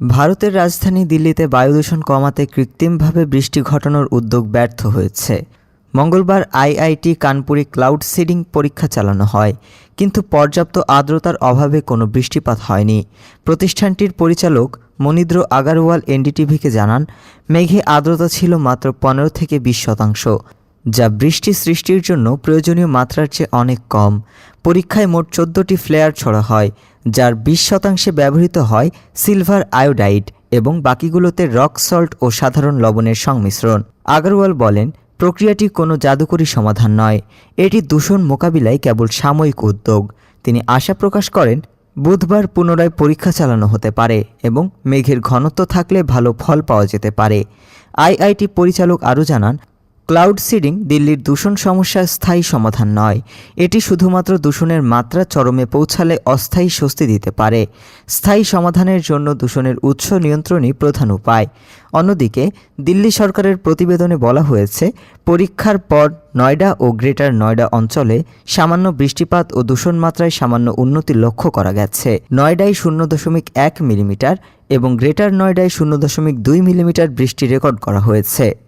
ভারতের রাজধানী দিল্লিতে বায়ুদূষণ কমাতে কৃত্রিমভাবে বৃষ্টি ঘটানোর উদ্যোগ ব্যর্থ হয়েছে। মঙ্গলবার আইআইটি কানপুরে ক্লাউড সিডিং পরীক্ষা চালানো হয়, কিন্তু পর্যাপ্ত আর্দ্রতার অভাবে কোনো বৃষ্টিপাত হয়নি। প্রতিষ্ঠানটির পরিচালক মনিদ্র আগারওয়াল এনডিটিভিকে জানান, মেঘে আর্দ্রতা ছিল মাত্র পনেরো থেকে বিশ শতাংশ। যা বৃষ্টি সৃষ্টির জন্য প্রয়োজনীয় মাত্রার চেয়ে অনেক কম। পরীক্ষায় মোট চোদ্দোটি ফ্লেয়ার ছড়া হয়, যার বিশ শতাংশে ব্যবহৃত হয় সিলভার আয়োডাইড এবং বাকিগুলোতে রক সল্ট ও সাধারণ লবণের সংমিশ্রণ। আগারওয়াল বলেন, প্রক্রিয়াটি কোনো জাদুকরী সমাধান নয়। এটি দূষণ মোকাবিলায় কেবল সাময়িক উদ্যোগ। তিনি আশা প্রকাশ করেন, বুধবার পুনরায় পরীক্ষা চালানো হতে পারে এবং মেঘের ঘনত্ব থাকলে ভালো ফল পাওয়া যেতে পারে। আইআইটি পরিচালক আরও জানান ক্লাউড সিডিং দিল্লির দূষণ সমস্যার স্থায়ী সমাধান নয়। এটি শুধুমাত্র দূষণের মাত্রা চরমে পৌঁছালে অস্থায়ী স্বস্তি দিতে পারে। স্থায়ী সমাধানের জন্য দূষণের উৎস নিয়ন্ত্রণই প্রধান উপায়। অন্যদিকে, দিল্লি সরকারের প্রতিবেদনে বলা হয়েছে, পরীক্ষার পর নয়ডা ও গ্রেটার নয়ডা অঞ্চলে সামান্য বৃষ্টিপাত ও দূষণ মাত্রায় সামান্য উন্নতি লক্ষ্য করা গেছে। নয়ডায় শূন্য দশমিক এক মিলিমিটার এবং গ্রেটার নয়ডায় শূন্য দশমিক দুই মিলিমিটার বৃষ্টি রেকর্ড করা হয়েছে।